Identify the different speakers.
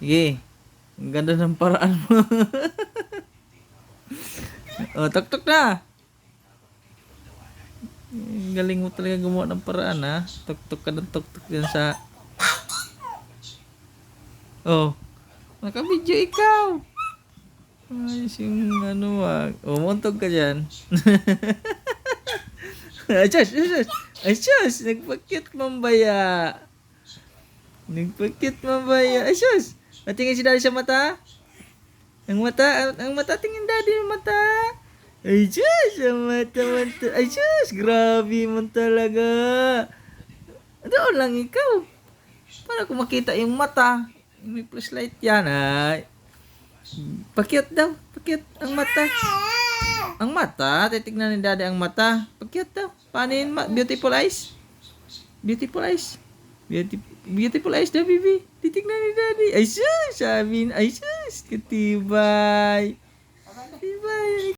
Speaker 1: Sige. Ang ganda ng paraan mo. oh, tok-tok na. Galing mo talaga gumawa ng paraan ha. Tok-tok ka ng tok-tok dyan sa... Oh. Nakabidyo ikaw. Ayos yung ano ah. Oh, montog ka dyan. Ay, sus, sus, ay, sus, nagpakit mambaya. Nagpakit mambaya. Ay, sus, natingin si daddy sa mata. Ang mata, ang, ang mata, tingin daddy yung mata. Ay, sus, ang mata, mata. Ay, sus, grabe mo talaga. Doon lang ikaw. Para ko makita yung mata. May flashlight yan, ay. Pakyat daw, pakyat ang mata. Ang mata, titignan ni daddy ang mata. Pakyat daw. Paano yun? Beautiful eyes? Beautiful eyes? Beauty, beautiful eyes daw, baby. Titignan ni daddy. Ay, sus! Sabi, ay, sus! Katibay.